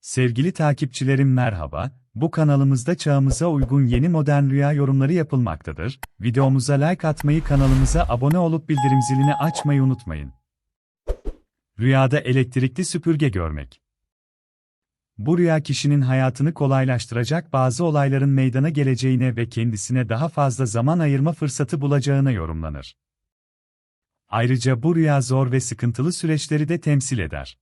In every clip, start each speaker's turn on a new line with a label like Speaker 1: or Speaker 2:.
Speaker 1: Sevgili takipçilerim merhaba, bu kanalımızda çağımıza uygun yeni modern rüya yorumları yapılmaktadır. Videomuza like atmayı kanalımıza abone olup bildirim zilini açmayı unutmayın. Rüyada elektrikli süpürge görmek. Bu rüya kişinin hayatını kolaylaştıracak bazı olayların meydana geleceğine ve kendisine daha fazla zaman ayırma fırsatı bulacağına yorumlanır. Ayrıca bu rüya zor ve sıkıntılı süreçleri de temsil eder.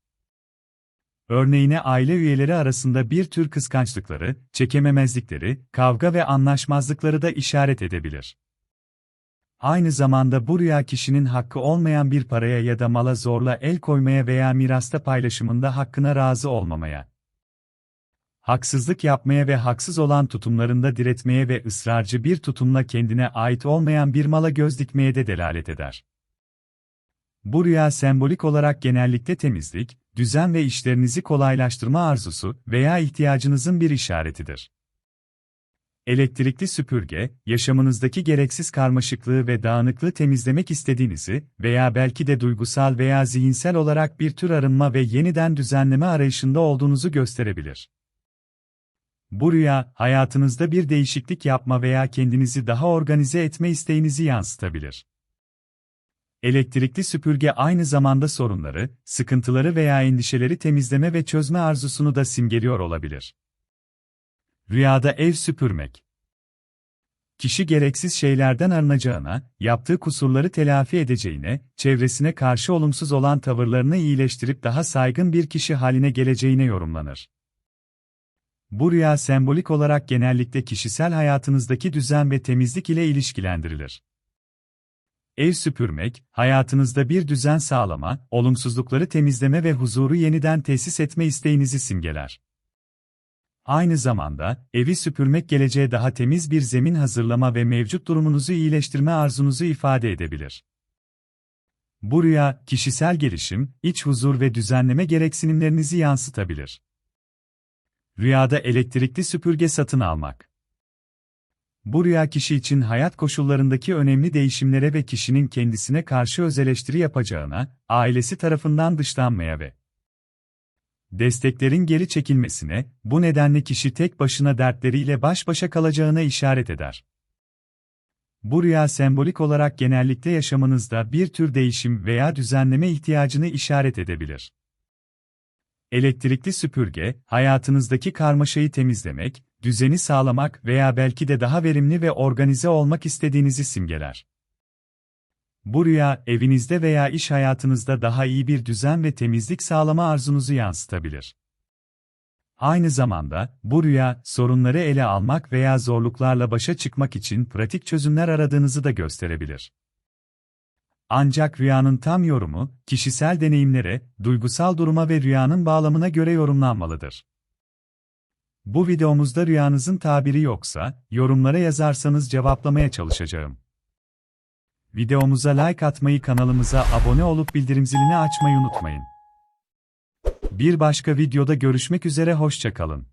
Speaker 1: Örneğine aile üyeleri arasında bir tür kıskançlıkları, çekememezlikleri, kavga ve anlaşmazlıkları da işaret edebilir. Aynı zamanda bu rüya kişinin hakkı olmayan bir paraya ya da mala zorla el koymaya veya mirasta paylaşımında hakkına razı olmamaya, haksızlık yapmaya ve haksız olan tutumlarında diretmeye ve ısrarcı bir tutumla kendine ait olmayan bir mala göz dikmeye de delalet eder. Bu rüya sembolik olarak genellikle temizlik, düzen ve işlerinizi kolaylaştırma arzusu veya ihtiyacınızın bir işaretidir. Elektrikli süpürge, yaşamınızdaki gereksiz karmaşıklığı ve dağınıklığı temizlemek istediğinizi veya belki de duygusal veya zihinsel olarak bir tür arınma ve yeniden düzenleme arayışında olduğunuzu gösterebilir. Bu rüya, hayatınızda bir değişiklik yapma veya kendinizi daha organize etme isteğinizi yansıtabilir. Elektrikli süpürge aynı zamanda sorunları, sıkıntıları veya endişeleri temizleme ve çözme arzusunu da simgeliyor olabilir. Rüyada ev süpürmek. Kişi gereksiz şeylerden arınacağına, yaptığı kusurları telafi edeceğine, çevresine karşı olumsuz olan tavırlarını iyileştirip daha saygın bir kişi haline geleceğine yorumlanır. Bu rüya sembolik olarak genellikle kişisel hayatınızdaki düzen ve temizlik ile ilişkilendirilir. Ev süpürmek, hayatınızda bir düzen sağlama, olumsuzlukları temizleme ve huzuru yeniden tesis etme isteğinizi simgeler. Aynı zamanda, evi süpürmek geleceğe daha temiz bir zemin hazırlama ve mevcut durumunuzu iyileştirme arzunuzu ifade edebilir. Bu rüya, kişisel gelişim, iç huzur ve düzenleme gereksinimlerinizi yansıtabilir. Rüyada elektrikli süpürge satın almak. Bu rüya kişi için hayat koşullarındaki önemli değişimlere ve kişinin kendisine karşı öz eleştiri yapacağına, ailesi tarafından dışlanmaya ve desteklerin geri çekilmesine, bu nedenle kişi tek başına dertleriyle baş başa kalacağına işaret eder. Bu rüya sembolik olarak genellikle yaşamınızda bir tür değişim veya düzenleme ihtiyacını işaret edebilir. Elektrikli süpürge, hayatınızdaki karmaşayı temizlemek, düzeni sağlamak veya belki de daha verimli ve organize olmak istediğinizi simgeler. Bu rüya, evinizde veya iş hayatınızda daha iyi bir düzen ve temizlik sağlama arzunuzu yansıtabilir. Aynı zamanda, bu rüya, sorunları ele almak veya zorluklarla başa çıkmak için pratik çözümler aradığınızı da gösterebilir. Ancak rüyanın tam yorumu, kişisel deneyimlere, duygusal duruma ve rüyanın bağlamına göre yorumlanmalıdır. Bu videomuzda rüyanızın tabiri yoksa, yorumlara yazarsanız cevaplamaya çalışacağım. Videomuza like atmayı kanalımıza abone olup bildirim zilini açmayı unutmayın. Bir başka videoda görüşmek üzere hoşçakalın.